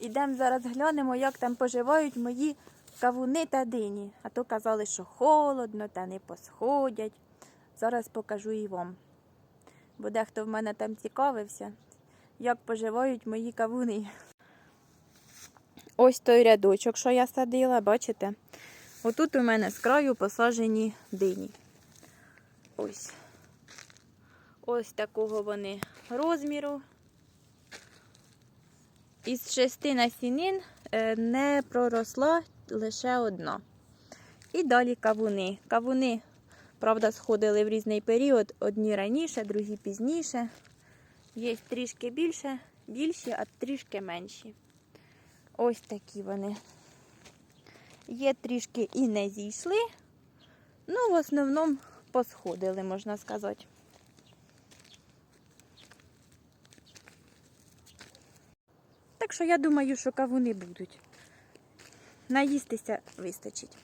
Ідемо зараз глянемо, як там поживають мої кавуни та дині. А то казали, що холодно та не посходять. Зараз покажу і вам. Бо дехто в мене там цікавився, як поживають мої кавуни. Ось той рядочок, що я садила, бачите? Отут у мене з краю посаджені дині. Ось. Ось такого вони розміру. Із шести насінин е, не проросла лише одна. І далі кавуни. Кавуни, правда, сходили в різний період. Одні раніше, другі пізніше. Є трішки більше, більші, а трішки менші. Ось такі вони. Є трішки і не зійшли. Ну, в основному посходили, можна сказати. Так що я думаю, що кавуни будуть. Наїстися вистачить.